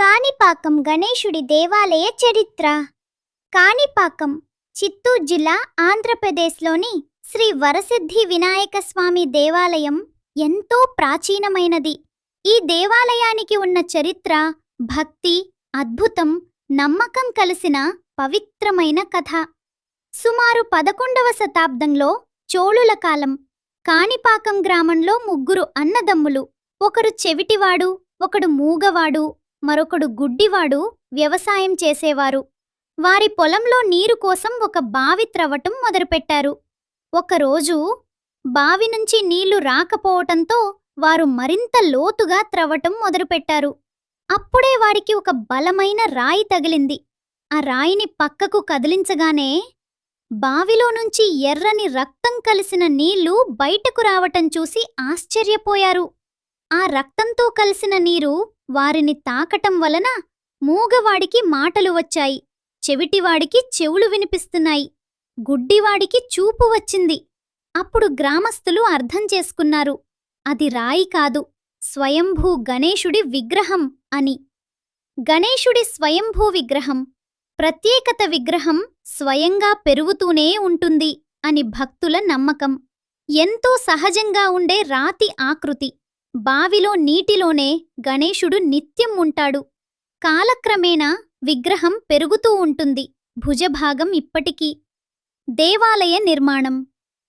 కాణిపాకం గణేశుడి దేవాలయ చరిత్ర. కాణిపాకం చిత్తూరు జిల్లా ఆంధ్రప్రదేశ్లోని శ్రీ వరసిద్ధి వినాయక స్వామి దేవాలయం ఎంతో ప్రాచీనమైనది. ఈ దేవాలయానికి ఉన్న చరిత్ర భక్తి అద్భుతం నమ్మకం కలిసిన పవిత్రమైన కథ. సుమారు పదకొండవ శతాబ్దంలో చోళుల కాలం కాణిపాకం గ్రామంలో ముగ్గురు అన్నదమ్ములు. ఒకరు చెవిటివాడు ఒకడు మూగవాడు. మరొకడు గుడ్డివాడు వ్యవసాయం చేసేవారు. వారి పొలంలో నీరు కోసం ఒక బావి త్రవ్వటం మొదలుపెట్టారు. ఒకరోజు బావి నుంచి నీళ్ళు రాకపోవటంతో వారు మరింత లోతుగా త్రవ్వటం మొదలుపెట్టారు. అప్పుడే వారికి ఒక బలమైన రాయి తగిలింది. ఆ రాయిని పక్కకు కదిలించగానే బావిలో నుంచి ఎర్రని రక్తం కలిసిన నీళ్ళు బయటకు రావటం చూసి ఆశ్చర్యపోయారు. ఆ రక్తంతో కలిసిన నీరు వారిని తాకటం వలన మూగవాడికి మాటలు వచ్చాయి చెవిటివాడికి చెవులు వినిపిస్తున్నాయి గుడ్డివాడికి చూపు వచ్చింది. అప్పుడు గ్రామస్తులు అర్థం చేసుకున్నారు అది రాయి కాదు స్వయంభూ గణేశుడి విగ్రహం అని. గణేశుడి స్వయంభూ విగ్రహం ప్రత్యేకత విగ్రహం స్వయంగా పెరుగుతూనే ఉంటుంది అని భక్తుల నమ్మకం. ఎంతో సహజంగా ఉండే రాతి ఆకృతి. బావిలో నీటిలోనే గణేశుడు నిత్యం ఉంటాడు. కాలక్రమేణా విగ్రహం పెరుగుతూ ఉంటుంది. భుజభాగం ఇప్పటికీ దేవాలయ నిర్మాణం.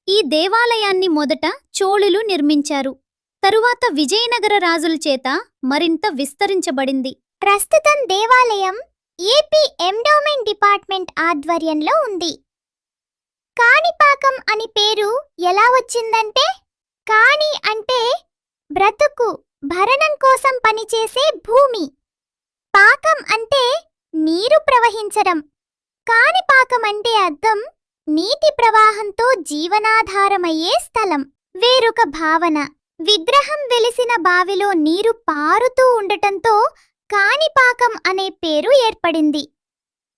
ఈ దేవాలయాన్ని మొదట చోళులు నిర్మించారు. తరువాత విజయనగర రాజుల చేత మరింత విస్తరించబడింది. ప్రస్తుతం దేవాలయం ఏపీ ఎండోమెంట్ డిపార్ట్మెంట్ ఆధ్వర్యంలో ఉంది. కాణిపాకం అని పేరు ఎలా వచ్చిందంటే కాణి అంటే బ్రతుకు భరణం కోసం పనిచేసే భూమి. పాకం అంటే నీరు ప్రవహించడం. కాణిపాకం అంటే అర్థం నీటి ప్రవాహంతో జీవనాధారమయ్యే స్థలం. వేరొక భావన విగ్రహం వెలిసిన బావిలో నీరు పారుతూ ఉండటంతో కాణిపాకం అనే పేరు ఏర్పడింది.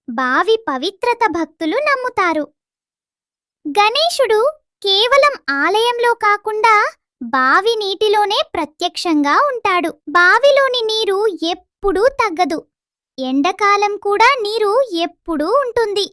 బావి పవిత్రత భక్తులు నమ్ముతారు. గణేశుడు కేవలం ఆలయంలో కాకుండా బావి నీటిలోనే ప్రత్యక్షంగా ఉంటాడు. బావిలోని నీరు ఎప్పుడూ తగ్గదు. ఎండకాలం కూడా నీరు ఎప్పుడూ ఉంటుంది.